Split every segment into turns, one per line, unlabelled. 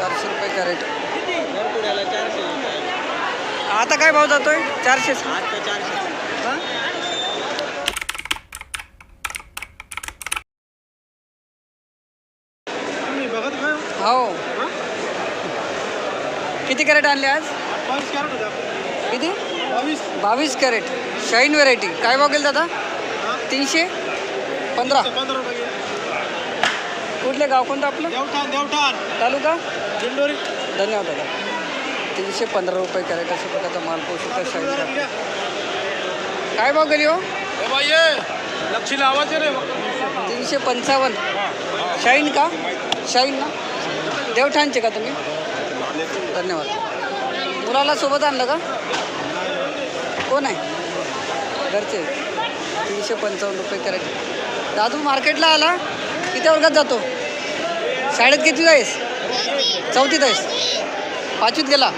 चारशे रुपये कॅरेट.
घरपुड्याला चारशे
आता काय भाव जातोय? चारशे
आता चारशे
हा? हो. किती कॅरेट आणले आज? किती?
बावीस.
बावीस कॅरेट. Shine variety. काय भाव गेलं दादा? तीनशे? पंधरा. कुठले गाव? कोणतं आपलं?
देवठाण देवठाण.
तालुका?
दिंडोरी?
धन्यवाद दादा. तीनशे पंधरा रुपये कॅरेट अशा प्रकारचा माल पोहोचतो शाईन व्हेरायटी. काय भाव गेली हो?
लक्ष लावायचे रे.
तीनशे पंचावन्न. शाईन का? शाईन ना? देवठाणचे का तुम्ही? धन्यवाद. मुलाला सोबत आणलं का? कोण आहे? घरचे. तीनशे पंचावन्न रुपये कॅरेट. दादू मार्केटला आला? किती वर्गात जातो? शाळेत किती आहेस चौथीत आहेस पाचवीत गेला.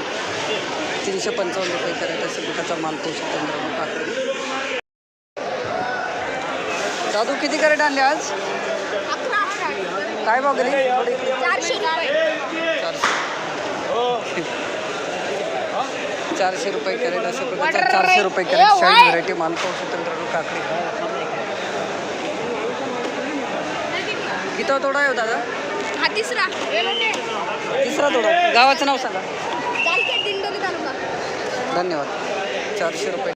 तीनशे पंचावन्न रुपये अशा प्रकारचा माल काकडी दादू किती कॅरेट आणले आज? काय भाव गेले?
चारशे रुपये.
चारशे. चारशे रुपये कॅरेट अशा प्रकारचा
Water
चारशे. रुपये कॅरेट शाईन
why?
व्हरायटी माल मित्रांनो काकडी. किती तोडा आहे हो दादा.
हा तिसरा.
तिसरा तोडा गावाचं नाव सांगा.
जालखेड दिंडोरी तालुका.
धन्यवाद. चारशे रुपये.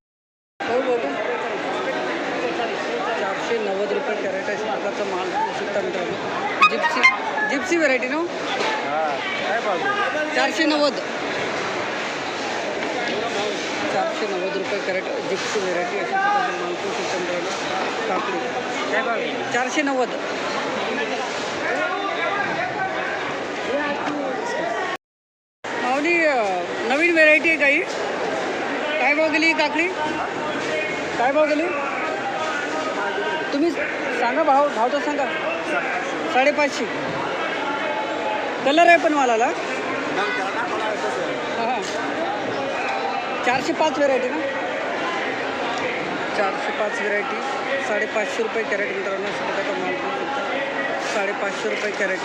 चारशे नव्वद रुपये कॅरेट अशा प्रकारचा माल. शकता मित्रांनो जिप्सी जिप्सी व्हरायटी ना हो? चारशे नव्वद. चारशे नव्वद रुपये कॅरेट जिप्सी व्हेरायटी अशा प्रकारचे काकडी
काय पाहिजे
चारशे नव्वद माऊली अं, नवीन व्हेरायटी आहे काही काय भाव गेली काकडी? काय भाव गेली तुम्ही सांगा भाव भाव तर सांगा. साडेपाचशे. कलर आहे पण मालाला. हां हां. चारशे पाच व्हेरायटी ना? चारशे पाच व्हेरायटी साडेपाचशे रुपये कॅरेट मित्रांनो सांगता का माल साडेपाचशे रुपये कॅरेट.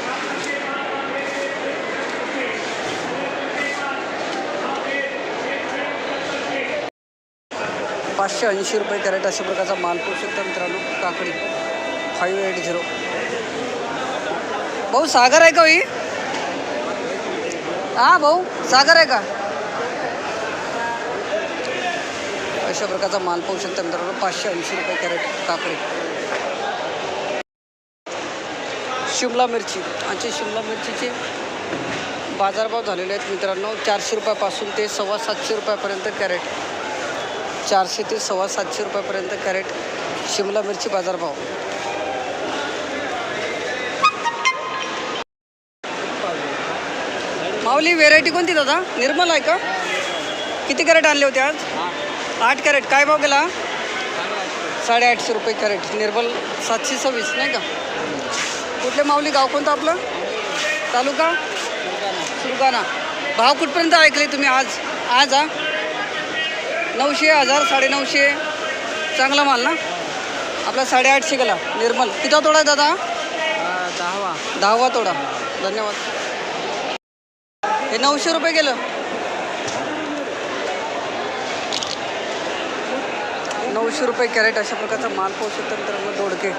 पाचशे ऐंशी रुपये कॅरेट अशा प्रकारचा माल पाहू मित्रांनो. काकडी फाईव्ह एट झिरो भाऊ सागर आहे का ही? हा भाऊ सागर आहे का? अशा प्रकारचा माल पाहू शकता मित्रांनो. पाचशे ऐंशी रुपये कॅरेट काकडी. शिमला मिरची. आमचे शिमला मिरचीचे बाजारभाव झालेले आहेत मित्रांनो. चारशे रुपयापासून ते सव्वा सातशे रुपयापर्यंत कॅरेट. चारशे ते सव्वा सातशे रुपयापर्यंत कॅरेट शिमला मिरची बाजारभाव. माऊली व्हेरायटी कोणती दादा? निर्मल आहे का? किती कॅरेट आणले होते आज? आठ कॅरेट. काय भाव गेला? साडेआठशे रुपये कॅरेट. निर्मल सातशे सव्वीस नाही का? कुठले माऊली गाव कोणतं आपलं? तालुका? सुरगाणा. भाव कुठपर्यंत ऐकले तुम्ही आज? आज हा? नऊशे हजार साडेनऊशे. चांगला माल ना? आपला साडेआठशे गेला. निर्मल. किती तोडा आहे दादा?
दहावा.
दहावा तोडा. धन्यवाद. हे नऊशे रुपये गेलं. नऊशे रुपये कॅरेट अशा प्रकारचा माल पोहोचतो मित्रांनो दोडके.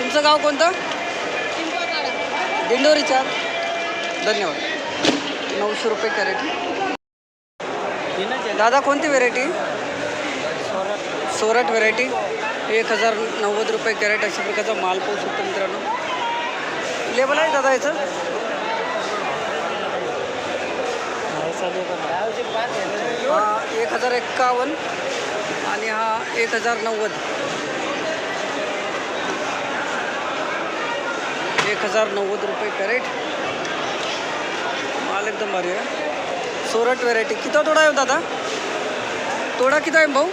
तुमचं गाव कोणतं? दिंडोरीच्या. धन्यवाद. नऊशे रुपये कॅरेट. दादा कोणती व्हेरायटी सोरट व्हेरायटी एक हजार नव्वद रुपये कॅरेट अशा प्रकारचा माल पाहू शकतो मित्रांनो. लेबल आहे दादा याचं? हा एक हजार एक्कावन्न आणि हा एक हजार नव्वद. एक हजार नव्वद रुपये कॅरेट. माल एकदम भारी आहे. सोरट व्हेरायटी किती तोडा आहे हो दादा? तोडा किती आहे भाऊ?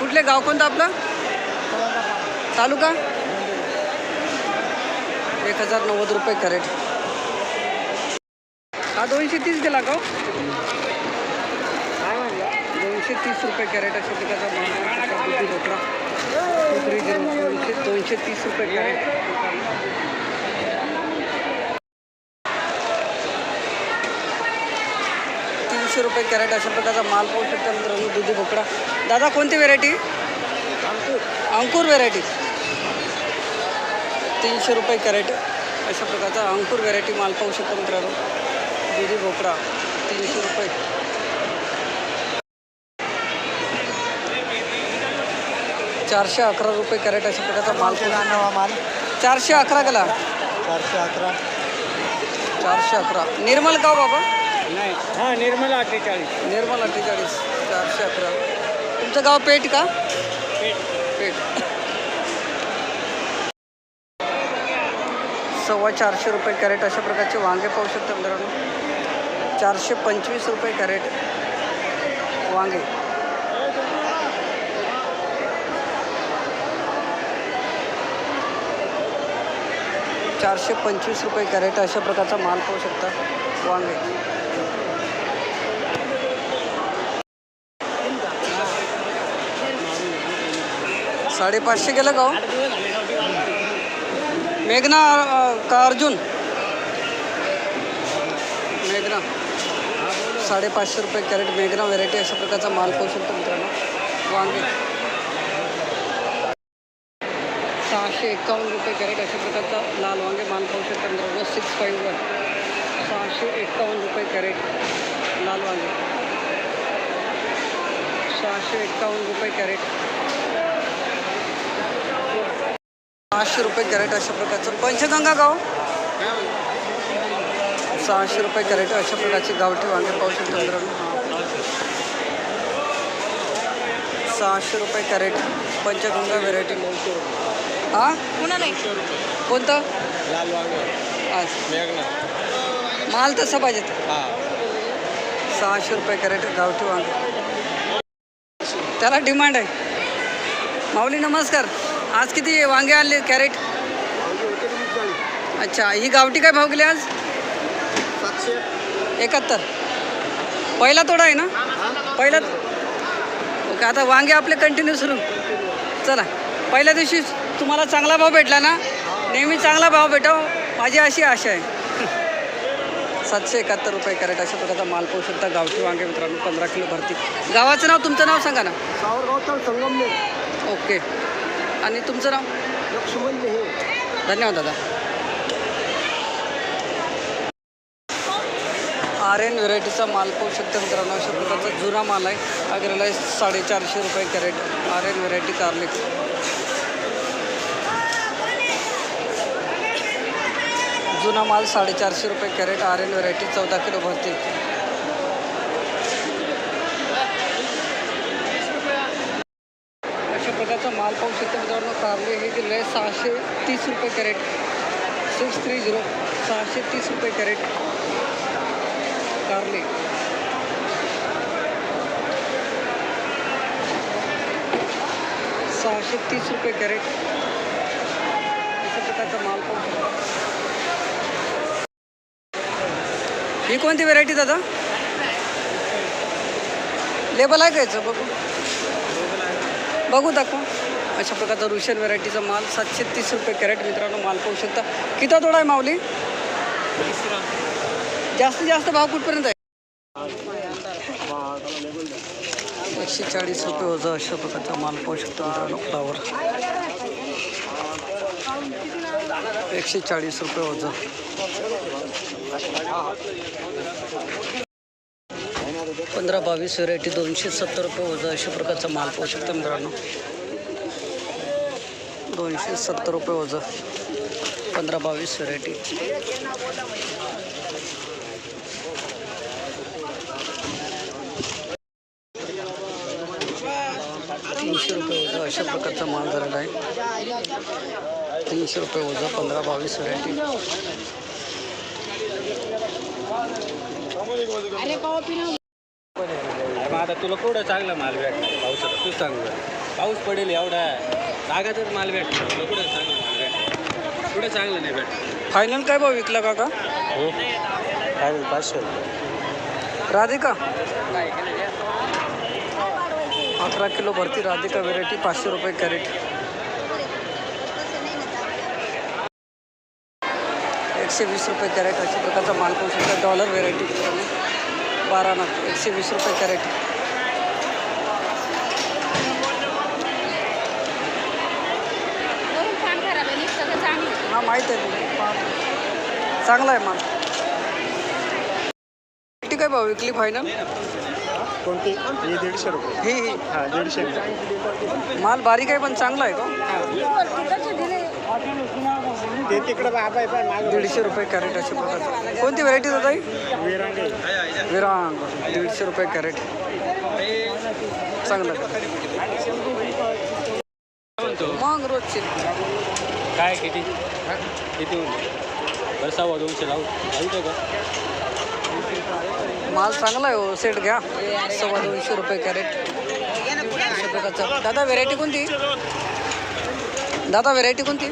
कुठले गाव कोणतं आपलं? तालुका? एक हजार नव्वद रुपये कॅरेट. हा दोनशे तीस गेला का हो? दोनशे तीस रुपये कॅरेट असे पिकाचा माल दोनशे तीस रुपये कॅरेट. तीनशे रुपये कॅरेट अशा प्रकारचा माल पाहू शकता मित्रांनो दुधी भोपळा दादा कोणती व्हेरायटी अंकुर. व्हेरायटी तीनशे रुपये कॅरेट अशा प्रकारचा अंकुर व्हेरायटी माल पाहू शकता मित्रांनो. दुधी भोपळा तीनशे रुपये. चारशे अकरा रुपये कॅरेट अशा प्रकारचा माल पाहू
माल.
चारशे अकरा गेला
चारशे अकरा.
चारशे अकरा. निर्मल गाव बाबा.
नाही. हां निर्मला अठ्ठेचाळीस.
निर्मल अठ्ठेचाळीस चारशे अकरा. तुमचं गाव पेठ का? पेठ. सव्वा चारशे रुपये कॅरेट अशा प्रकारचे वांगे पाहू शकता मित्रांनो. चारशे पंचवीस रुपये कॅरेट वांगे. चारशे पंचवीस रुपये कॅरेट अशा प्रकारचा माल पाहू शकता वांगे. साडेपाचशे गेलं का हो? मेघना का अर्जुन? मेघना. साडेपाचशे रुपये कॅरेट मेघना व्हेरायटी अशा प्रकारचा माल पाहू शकतो मित्रांनो. वांगे. सहाशे एकावन्न रुपये कॅरेट अशा प्रकारचा लाल वांगे माल पाहू शकता मित्रांनो. सिक्स फाईव्ह वन सहाशे एकावन्न रुपये कॅरेट लाल वांगे. सहाशे एकावन्न रुपये कॅरेट. सहाशे रुपये कॅरेट अशा प्रकारचं. पंचगंगा गाव. सहाशे रुपये कॅरेट अशा प्रकारचे गावठी वांगे पाहू शकतो मित्रांनो. सहाशे रुपये कॅरेट पंचगंगा व्हेरायटी हां?
पुन्हा नाही.
कोणतं?
लाल वांगे.
आज.
मेघना.
माल तसा पाहिजे.
हां.
सहाशे रुपये कॅरेट गावठी वांगे त्याला डिमांड आहे. माऊली नमस्कार. आज किती वांगे आणले? कॅरेट? अच्छा ही गावठी काय भाव गेली आज?
सातशे
एकाहत्तर. पहिला तोडा आहे ना? पहिला ओके आता वांगे आपले कंटिन्यू सुरू. चला पहिल्या दिवशी तुम्हाला चांगला भाव भेटला ना? नेहमी चांगला भाव भेटाव माझी अशी आशा आहे. सातशे एकाहत्तर रुपये कॅरेट अशा प्रकारचा माल पाहू शकता गावठी वांगे मित्रांनो पंधरा किलो भरती. गावाचं नाव तुमचं नाव सांगा ना.
संगमनेर.
ओके. आणि तुमचं नाव?
लक्ष्मण
धन्यवाद दादा. आर एन व्हेरायटीचा माल पाहू शकता मित्रांनो अशा प्रकारचा जुना माल आहे. आहे साडेचारशे रुपये कॅरेट आर एन व्हेरायटी कारले जुना माल साडेचारशे रुपये कॅरेट आर एन व्हेरायटी चौदा किलो भरती अशा प्रकारचा माल पाहू शकता मित्रांनो कारले हे गेलेलं आहे सहाशे तीस रुपये कॅरेट सिक्स थ्री झिरो सहाशे तीस रुपये कॅरेट. कारले. सहाशे तीस रुपये कॅरेट. अशा प्रकारचा माल पण ही कोणती व्हेरायटी दादा? लेबल आहे का याचं? बघू. बघू दाखवा. अशा प्रकारचा रुशन व्हरायटीचा माल सातशे तीस रुपये कॅरेट मित्रांनो माल पाहू शकता. किती थोडा आहे माऊली? जास्तीत जास्त भाव कुठपर्यंत आहे? एकशे चाळीस रुपये वजा अशा प्रकारचा माल पाहू शकतो मित्रांनो फ्लावर एकशे चाळीस रुपये वजा. पंधरा बावीस व्हेरायटी दोनशे सत्तर रुपये वजा अशा प्रकारचा माल पाहू शकतो मित्रांनो. दोनशे सत्तर रुपये ओझं पंधरा बावीस व्हरायटी तीनशे रुपये वजा अशा प्रकारचा माल झालेला आहे. तीनशे रुपये वजा पंधरा बावीस व्हरायटी
मग आता तुला कुठं चांगला माल भेटला? पाऊस तू चांगला पाऊस पडेल एवढा. डागाचाच माल भेटला. कुठे चांगला माल भेटला? कुठे चांगलं नाही भेटलं?
फायनल काय भाव विकला काका?
हो. फायनल पाचशे.
राधिका? अकरा किलो भरती राधिका व्हेरायटी पाचशे रुपये कॅरेट एकशे वीस रुपये कॅरेट अशा प्रकारचा माल शकतो. डॉलर व्हेरायटी बारा नाक एकशे वीस रुपये कॅरेट माहीत आहे. चांगला आहे माल. किती काय भाऊ विकली फायनल
कोणती? ही दीडशे रुपये.
ही ही.
हा दीडशे रुपये.
माल बारीक आहे पण चांगला आहे का?
ते तिकडं बाबा आहे
दीडशे रुपये कॅरेट अशा प्रकारचं कोणती व्हरायटी होत आहे
विरांगे.
विरांग. दीडशे रुपये कॅरेट. चांगलं आहे. मग रोजचे.
काय किती? किती बरं सव्वा दोनशे लावू. लावतो का
माल चांगला आहे हो सेट घ्या. सव्वा दोनशे रुपये कॅरेट. दादा व्हेरायटी कोणती? दादा व्हेरायटी कोणती?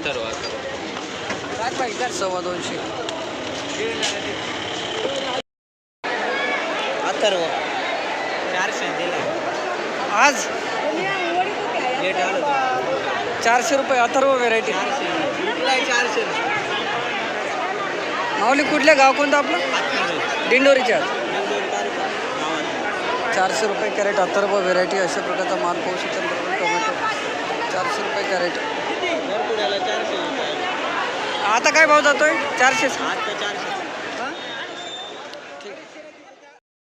सव्वा दोनशे.
अथर्व. चारशे
आज? चारशे रुपये अथर्व व्हेरायटी
चारशे.
माऊली कुठल्या गाव कोणतं आपलं? दिंडोरीचे आज चारशे रुपये कॅरेट अथर्व व्हेरायटी अशा प्रकारचा माल पाहू शकतो टोमॅटो. चारशे रुपये कॅरेट. आता काय भाव जातोय? चारशे
चारशे.